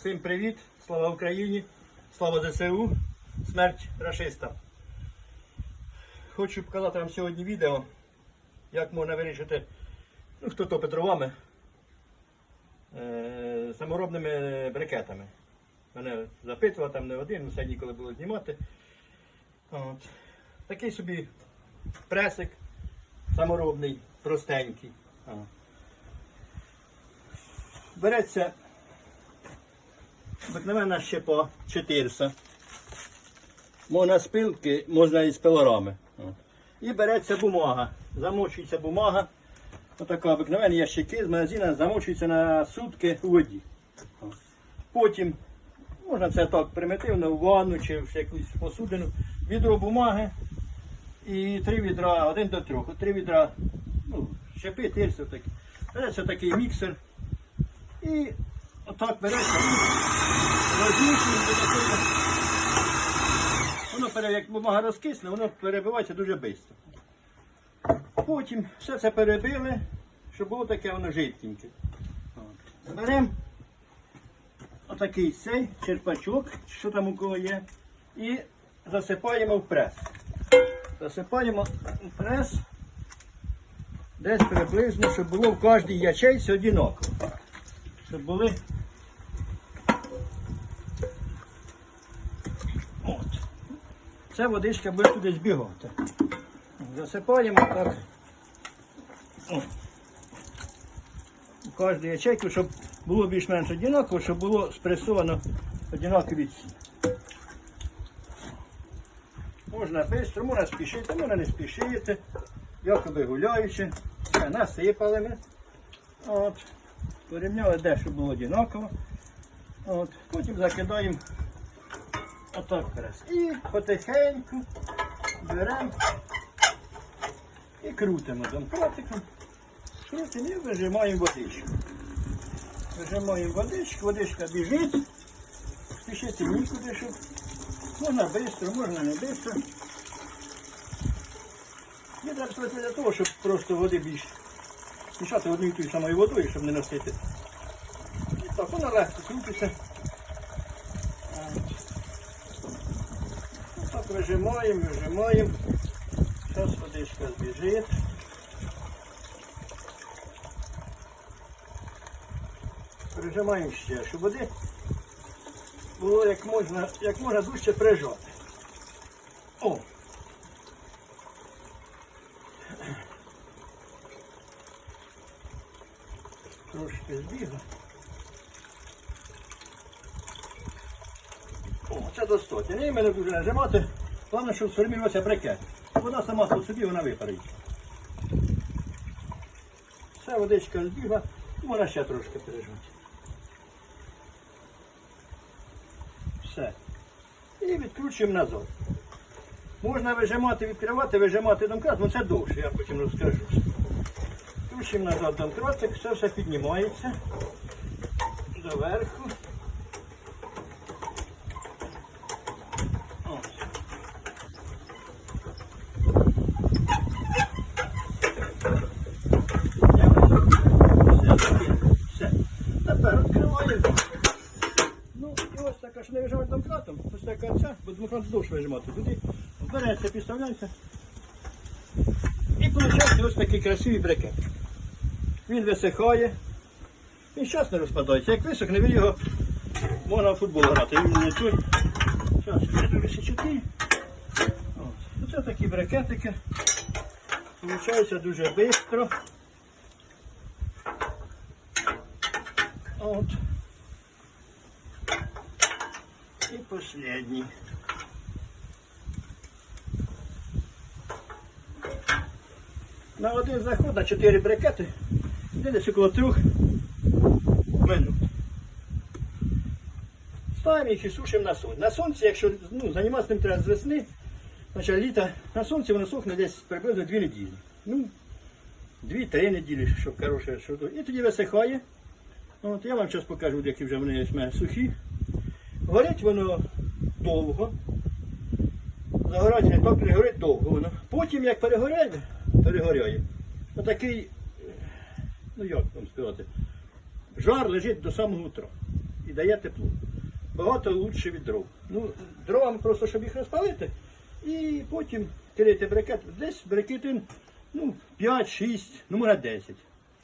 Всім привіт! Слава Україні! Слава ЗСУ! Смерть рашистам! Хочу показати вам сьогодні відео, як можна вирішити, ну хто топить дровами, е, саморобними брикетами. Мене запитував там не один, це ніколи було знімати. От. Такий собі пресик саморобний, простенький. Береться обикновена щепа 400. Можна з пилки, можна і з пилорами. І береться бумага. Замочується бумага. Отака обикновенні ящики з магазина замочуються на сутки у воді. Потім можна це так примітивно в ванну чи в якусь посудину. Відро бумаги і три відра, один до трьох. Три відра, ну, щепи, тирси такі. Береться такий міксер. І отак береться розмішуємо до. Воно пере- як бумага розкисне, воно перебивається дуже швидко. Потім все це перебили, щоб було таке воно жидкеньке. От. Беремо отакий цей черпачок, що там у кого є, і засипаємо в прес. Засипаємо в прес десь приблизно, щоб було в кожній ячейці одинаково. Щоб були. От. Ця водичка буде туди збігати. Засипаємо так. У кожну ячейку, щоб було більш-менш одинаково, щоб було спресовано одинакові ці. Можна швидко, можна спішити, можна не спішити. Якоби гуляючи. Насипали ми. От. Порівняли де, щоб було одинаково. От. Потім закидаємо отак раз. І потихеньку беремо і крутимо домкратиком. Крутимо і вижимаємо водичку. Вижимаємо водичку, водичка біжить. Спішити нікуди, щоб можна швидко, можна не швидко. Зараз просто для того, щоб просто води більше мішати одною і тою самою водою, щоб не носити. І так, вона легко крутиться. Так вижимаємо, вижимаємо. Зараз водичка збіжить. Прижимаємо ще, щоб води було як можна, як можна дужче прижати. О! Трошки збігла. О, це достатньо. Не мене дуже нажимати. Головне, щоб сформувався брикет. Вода сама по собі вона випарить. Все, водичка збігла, можна ще трошки пережати. Все. І відкручуємо назад. Можна вижимати, відкривати, вижимати домкрат, але це довше, я потім розкажу. Кручуємо назад домкратик, все все піднімається доверху. Ну, не вижимати домкратом, ось така ця, бо домкрат довше вижимати. Туди береться, підставляється. І виходить ось такий красивий брикет. Він висихає. Він щас не розпадається. Як висохне, він його можна в футбол грати. Він не той. Зараз. Оце такі брикетики. Получається дуже швидко. От. І последній. На один заход на 4 брикети десь около 3 минут. Ставимо їх і сушимо на сонці. На сонці, якщо ну, займатися ним треба з весни, значить літа, на сонці воно сохне десь приблизно 2 неділі. Ну, 2-3 неділі, щоб хороше. Щоб... І тоді висихає. От, я вам зараз покажу, які вже вони мене сухі. Горить воно довго. Загорать не так перегорить довго воно. Потім як перегоряє, перегоряє. Отакий, ну як вам сказати, жар лежить до самого утра. і дає тепло. Багато лучше від дров. Ну, дровами просто, щоб їх розпалити, і потім кидати брикет. Десь брикет, ну, 5-6, ну, може 10.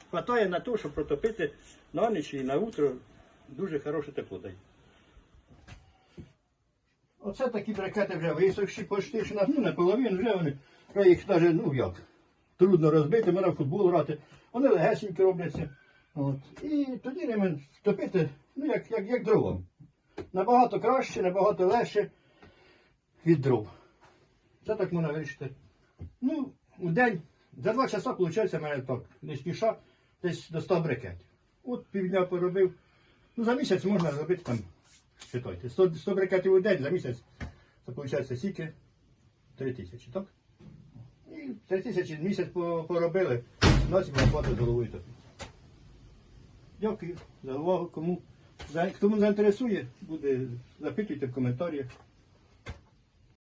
Хватає на те, щоб протопити на ніч і на утро дуже хороше тепло дає. Оце такі брикети вже висохші, почти на, ну, наполовину, вже вони, їх навіть, ну як, трудно розбити, можна в футбол грати. Вони легесенькі робляться. От. І тоді ними топити, ну як, як, як дровом. Набагато краще, набагато легше від дров. Це так можна вирішити. Ну, в день, за два часа, виходить, в мене так, не спіша, десь до 100 брикетів. От півдня поробив. Ну, за місяць можна зробити там, читайте, 100, 100 брикетів у день за місяць. Це виходить сіки 3 тисячі, так? 3 тисячі місяць по- поробили, Носимо фото з головою тут. Дякую за увагу. Кому, за- кому заінтересує, буде, запитуйте в коментарях.